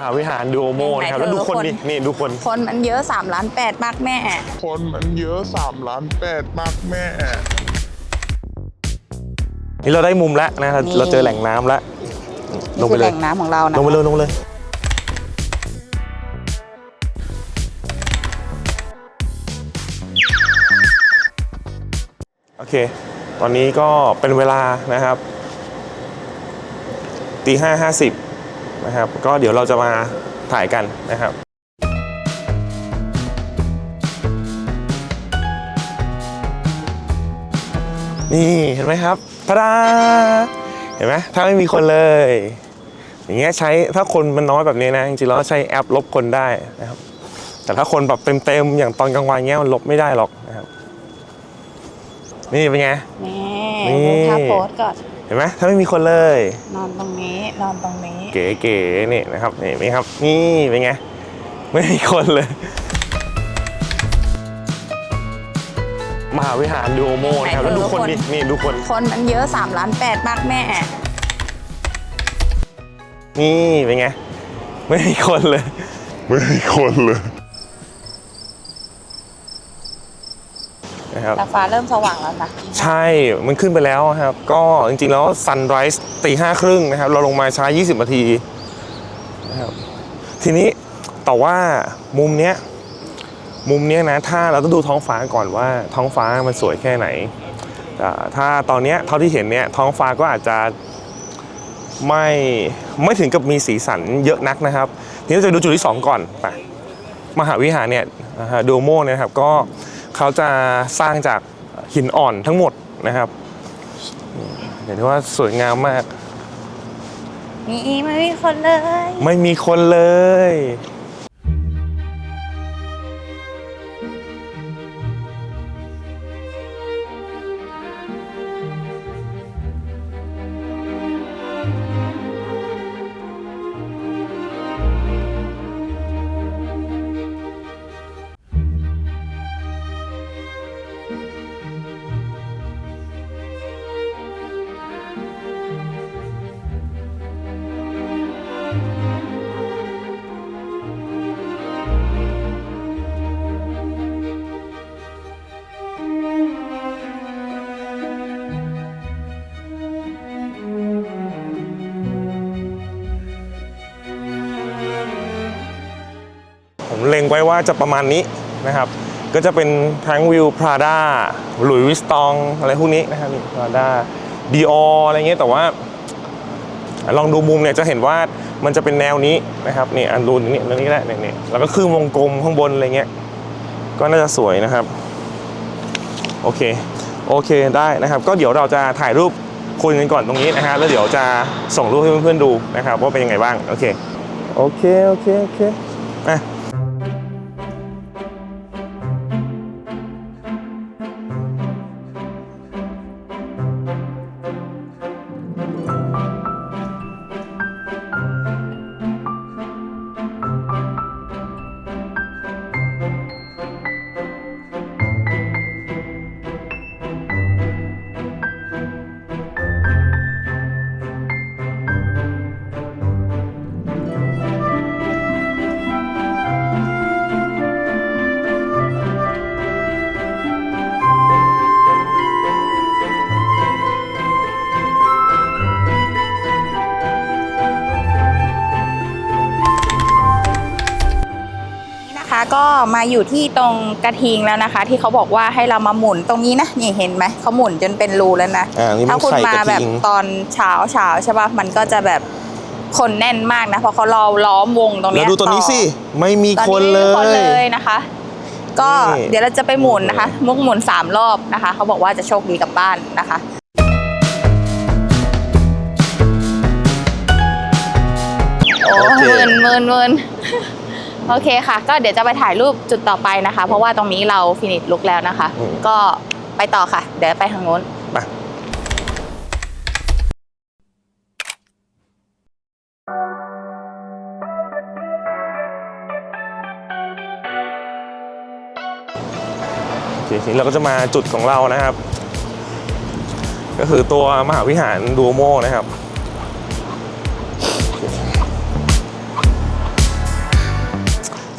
หาวิหารดูโอโมนะครับ แล้วดูคนดินี่ดูคน คนมันเยอะ3ล้าน8มากแม่ คนมันเยอะ3ล้าน8มากแม่ นี่เราได้มุมแล้วนะครับนี่เราเจอแหล่งน้ำแล้วลนี่งคืไปอเลแหยล่งน้ำของเรานะลงไปเลยลงไปเลยโอเค ตอนนี้ก็เป็นเวลานะครับตีห้าห้าสิบ นะครับ ก็เดี๋ยวเราจะมาถ่ายกันนะครับนี่เห็นไหมครับพะดาเห็นไหมถ้าไม่มีคนเลย อย่างเงี้ยใช้ถ้าคนมันน้อยแบบนี้นะจริงๆแล้วใช้แอปลบคนได้นะครับ แต่ถ้าคนแบบเต็มๆอย่างตอนกลางวันเงี้ยมันลบไม่ได้หรอกนะครับ นี่เป็นไง นี่ดูท่าโพสก่อน ห็นไหมถ้าไม่มีคนเลย นอนตรงนี้นอนตรงนี้ เก๋ๆนี่นะครับนี่ไหมครับ นี่เป็นไง ไม่มีคนเลย มหาวิหารดูโอโมนะครับ แล้วดูคนดินี่ดูคน คนมันเยอะ3ล้าน8มากแม่ นี่เป็นไง ไม่มีคนเลย ไม่มีคนเลย นะครับแต่ฟ้าเริ่มสว่างแล้วนะใช่มันขึ้นไปแล้วครับ ก็จริงๆแล้ว sunrise ตีห้าครึ่งนะครับ เราลงมาช้า 20นาทีนะครับทีนี้แต่ว่ามุมเนี้ยมุมเนี้ยนะถ้าเราต้องดูท้องฟ้าก่อนว่าท้องฟ้ามันสวยแค่ไหนอ่าถ้าตอนเนี้ยเท่าที่เห็นเนี้ยท้องฟ้าก็อาจจะไม่ไม่ถึงกับมีสีสันเยอะนักนะครับ ทีนี้เราจะดูจุดที่ 2 ก่อนไปมหาวิหารเนี่ยดูโมเนี่ยนะครับก็ เขาจะสร้างจากหินอ่อนทั้งหมดนะครับเห็นได้ว่าสวยงามมาก นี่ไม่มีคนเลย ไม่มีคนเลย เล็งไว้ว่าจะประมาณนี้นะครับ ก็จะเป็นทั้งวิวพราด้าหลุยวิสตองอะไรพวกนี้นะครับพราด้าดีออะไรเงี้ยแต่ว่า ลองดูมุมเนี่ยจะเห็นว่ามันจะเป็นแนวนี้นะครับนี่อันดูนี่อันนี้ก็ได้เนี่ยเนี่ยแล้วก็ครึ่งวงกลมข้างบนอะไรเงี้ยก็น่าจะสวยนะครับ โอเค โอเคได้นะครับ ก็เดี๋ยวเราจะถ่ายรูปคุยกันก่อนตรงนี้นะฮะแล้วเดี๋ยวจะส่งรูปให้เพื่อนๆดูนะครับ ว่าเป็นยังไงบ้าง โอเค โอเค โอเค โอเคอะ มาอยู่ที่ตรงกระทิงแล้วนะคะ ที่เขาบอกว่าให้เรามาหมุนตรงนี้นะนี่เห็นไหมเขาหมุนจนเป็นรูแล้วนะอ่านี่มันถ้าคุณไข่มากระทิง แบบตอนเช้าเช้าใช่ป่ะมันก็จะแบบคนแน่นมากนะเพราะเขารอล้อมวงตรงแล้เนี้วยดูตัวนี้ต่อ สิ ไม่มีตอนคนนี้เลไม่มีคนเลย ยนะคะ ก็นี่ เดี๋ยวเราจะไปหมุนนะคะ มุกหมุนสามรอบนะคะ เขาบอกว่าจะโชคดีกลับบ้านนะคะ โอ้โอเค เมินเมินเมิน โอเคค่ะ ก็เดี๋ยวจะไปถ่ายรูปจุดต่อไปนะคะ เพราะว่าตรงนี้เราฟินิชลุกแล้วนะคะก็ไปต่อค่ะ เดี๋ยวไปทางโน้น ไปโอเคทีนี้เราก็จะมาจุดของเรานะครับ ก็คือตัวมหาวิหารดูโมนะครับ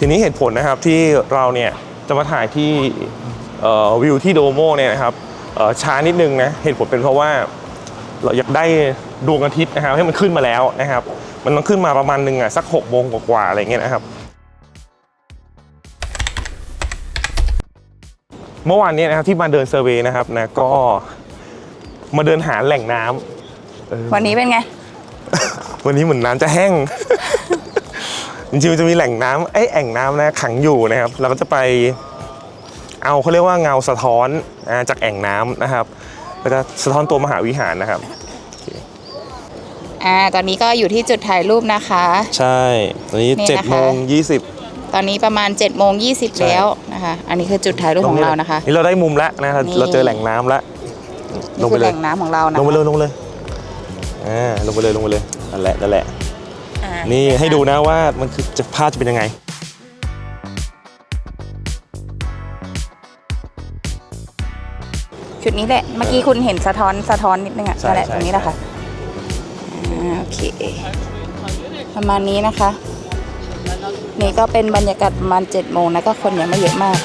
ทีนี้เหตุผลนะครับที่เราเนี่ยจะมาถ่ายที่เอ่อวิวที่โดโมเนี่ยนะครับเอ่อช้านิดนึงนะเหตุผลเป็นเพราะว่าเราอยากได้ดวงอาทิตย์นะครับให้มันขึ้นมาแล้วนะครับ มันต้องขึ้นมาประมาณหนึ่งอะสัก6กโมงกว่าๆอะไรเงี้ยนะครับ เมื่อวานเนี้นะครับที่มาเดินเซอร์เวย์นะครับนะก็มาเดินหาแหล่งน้ำวันนี้เป็นไง วันนี้เหมือนน้ำจะแห้ง จริงๆมันจะมีแหล่งน้ำไอ้ยแอ่งน้ำนะขังอยู่นะครับ เราก็จะไปเอาเขาเรียกว่าเงาสะท้อนอ่าจากแอ่งน้ำนะครับก็จะสะท้อนตัวมหาวิหารนะครับอ่าตอนนี้ก็อยู่ที่จุดถ่ายรูปนะคะ ใช่ตอนนี้นี่เจ็ดนะคะโมงยี่สิบตอนนี้ประมาณ7จ็ดโมงยีใช่แล้วนะคะ อันนี้คือจุดถ่ายรูปของเรานะคะ นี่เราได้มุมแล้วนะครับนี่เราเจอแหล่งน้ำแล้วลนี่งไปคือเลแหยล่งน้ำของเรานะลงไปคะเลยลงไปเลยอ่าลงไปเลยลงไปเลยนั่นแหละนั่นแหละอ่า นี่ให้ดูนะว่ามันคือจะภาพจะเป็นยังไง จุดนี้แหละ เมื่อกี้คุณเห็นสะท้อนสะท้อนนิดนึงอะใช่นั่นแหละใช่ ตรงนี้แหละค่ะอ่าโอเค ประมาณนี้นะคะ นี่ก็เป็นบรรยากาศประมาณ7จ็ดโมงนะก็คนยังไม่เยอะมาก